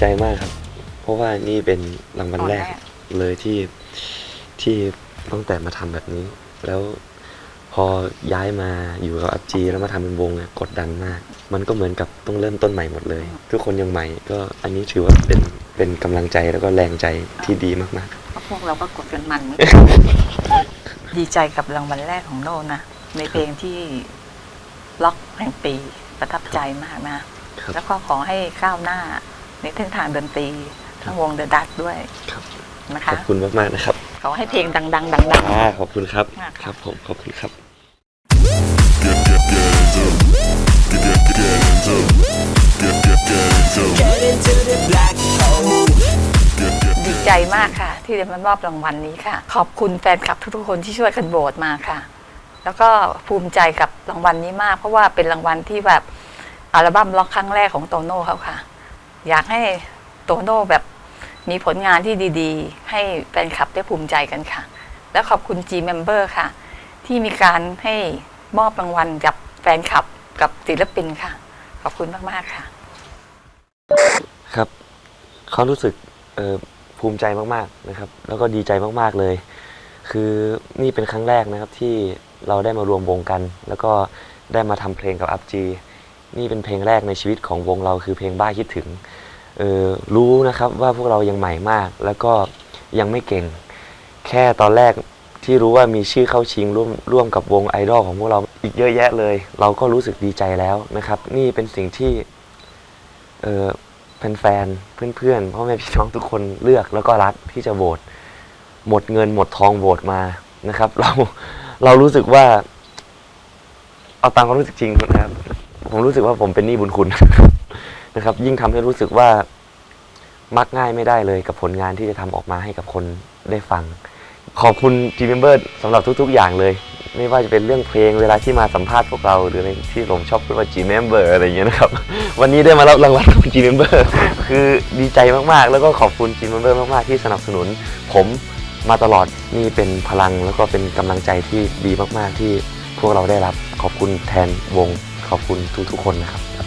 ใจมากครับ เพราะว่านี่เป็นรางวัลแรกอ๋อแรกเลยที่ที่ตั้งแต่มาทำแบบนี้ แล้วพอย้ายมาอยู่กับอัพจีแล้วมาทำเป็นวงเนี่ยกดดันมาก มันก็เหมือนกับต้องเริ่มต้นใหม่หมดเลย ทุกคนยังใหม่ ก็อันนี้ถือว่าเป็นเป็นกำลังใจแล้วก็แรงใจที่ดีมากเพราะพวกเราก็กดกันมันเหมือนกัน ดีใจกับรางวัลแรกของโน่นะในเพลงที่ล็อกแห่งปีประทับใจมากนะๆครับแล้วก็ขอให้ก้าวหน้า ในเส้นทางดนตรีทั้งวงเดอะดัตด้วยครับนะขอคะบคุณมากๆนะครับขอให้เพลงดังๆดังอ่าขอบคุณครับมากคครับรับผมขอบคุณครับ ๆ ดีใจมากค่ะ ที่ได้มามอบรางวัลนี้ค่ะ ขอบคุณแฟนคลับทุกๆคนที่ช่วยกันโหวตมาค่ะ แล้วก็ภูมิใจกับรางวัลนี้มาก เพราะว่าเป็นรางวัลที่แบบอัลบั้มล็อกครั้งแรกของโตโน่เขาค่ะ อยากให้โตโน่แบบมีผลงานที่ดีๆ ให้แฟนคลับได้ภูมิใจกันค่ะ แล้วขอบคุณ G Member ค่ะ ที่มีการให้มอบรางวัลกับแฟนคลับกับศิลปินค่ะ ขอบคุณมากๆค่ะ ครับเขารู้สึกเอ่อภูมิใจมากๆนะครับ แล้วก็ดีใจมากๆเลย คือนี่เป็นครั้งแรกนะครับที่เราได้มารวมวงกัน แล้วก็ได้มาทำเพลงกับอัพจีนี่เป็นเพลงแรกในชีวิตของวงเราคือเพลงบ้าคิดถึง รู้นะครับว่าพวกเรายังใหม่มาก แล้วก็ยังไม่เก่ง แค่ตอนแรกที่รู้ว่ามีชื่อเข้าชิงร่วมร่วมกับวงไอดอลของพวกเราอีกเยอะแยะเลย เราก็รู้สึกดีใจแล้วนะครับ นี่เป็นสิ่งที่เออแฟนๆเพื่อนๆพ่อแม่พี่น้องทุกคนเลือกแล้วก็รักที่จะโหวตหมดเงินหมดทองโหวตมานะครับ เราเรารู้สึกว่า เอาตามความรู้สึกจริงนะครับ ผมรู้สึกว่าผมเป็นหนี้บุญคุณนะครับ ยิ่งทำให้รู้สึกว่า มักง่ายไม่ได้เลยกับผลงานที่จะทำออกมาให้กับคนได้ฟัง ขอบคุณ G Member สำหรับทุก ๆ อย่างเลย ไม่ว่าจะเป็นเรื่องเพลงเวลาที่มาสัมภาษณ์พวกเราหรืออะไรที่ผมชอบพูดว่า G Member อะไรอย่างเงี้ยนะครับ วันนี้ได้มารับรางวัลของ G Member คือดีใจมากๆ แล้วก็ขอบคุณ G Member มากๆ ที่สนับสนุน ผมมาตลอดนี่เป็นพลังแล้วก็เป็นกำลังใจที่ดีมากๆที่พวกเราได้รับขอบคุณแทนวงขอบคุณทุกๆคนนะครับ